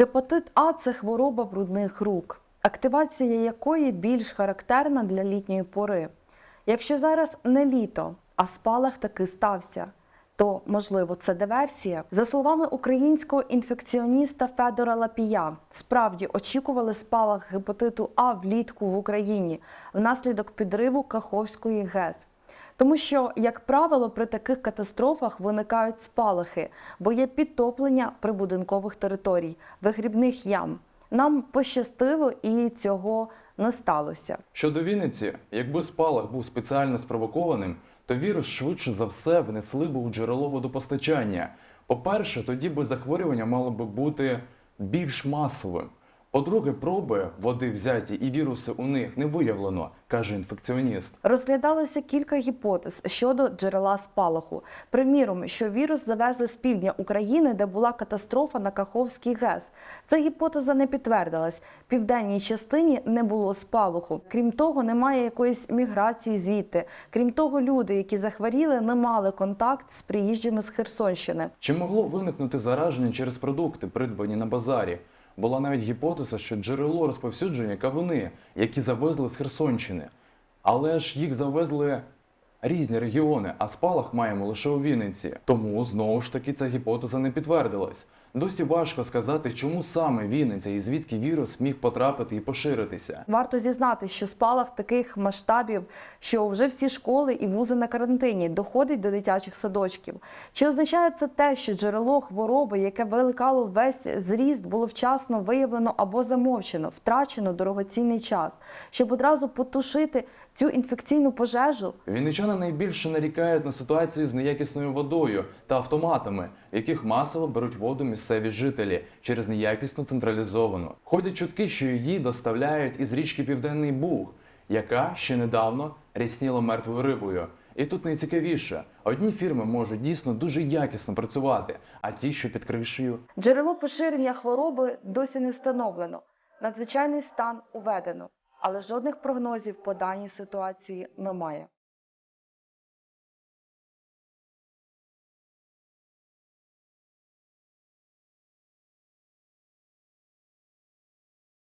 Гепатит А це хвороба брудних рук, активація якої більш характерна для літньої пори. Якщо зараз не літо, а спалах таки стався, то можливо це диверсія. За словами українського інфекціоніста Федора Лапія, справді очікували спалах гепатиту А влітку в Україні внаслідок підриву Каховської ГЕС. Тому що, як правило, при таких катастрофах виникають спалахи, бо є підтоплення прибудинкових територій, вигрібних ям. Нам пощастило і цього не сталося. Щодо Вінниці, якби спалах був спеціально спровокованим, то вірус швидше за все внесли б у джерело водопостачання. По-перше, тоді би захворювання мало би бути більш масовим. По-друге, проби води взяті і віруси у них не виявлено, каже інфекціоніст. Розглядалося кілька гіпотез щодо джерела спалаху. Приміром, що вірус завезли з півдня України, де була катастрофа на Каховській ГЕС. Ця гіпотеза не підтвердилась. В південній частині не було спалаху. Крім того, немає якоїсь міграції звідти. Крім того, люди, які захворіли, не мали контакт з приїжджими з Херсонщини. Чи могло виникнути зараження через продукти, придбані на базарі? Була навіть гіпотеза, що джерело розповсюдження кавуни, які завезли з Херсонщини. Але ж їх завезли різні регіони, а спалах маємо лише у Вінниці. Тому знову ж таки ця гіпотеза не підтвердилась. Досі важко сказати, чому саме Вінниця і звідки вірус міг потрапити і поширитися. Варто зізнати, що спалах таких масштабів, що вже всі школи і вузи на карантині доходить до дитячих садочків. Чи означає це те, що джерело хвороби, яке викликало весь зріст, було вчасно виявлено або замовчено, втрачено дорогоцінний час, щоб одразу потушити цю інфекційну пожежу? Вінничани найбільше нарікають на ситуацію з неякісною водою та автоматами, в яких масово беруть воду місцеві жителі через неякісну централізовану. Ходять чутки, що її доставляють із річки Південний Буг, яка ще недавно рясніла мертвою рибою. І тут найцікавіше, одні фірми можуть дійсно дуже якісно працювати, а ті, що під кришею, Джерело поширення хвороби досі не встановлено. Надзвичайний стан уведено, але жодних прогнозів по даній ситуації немає.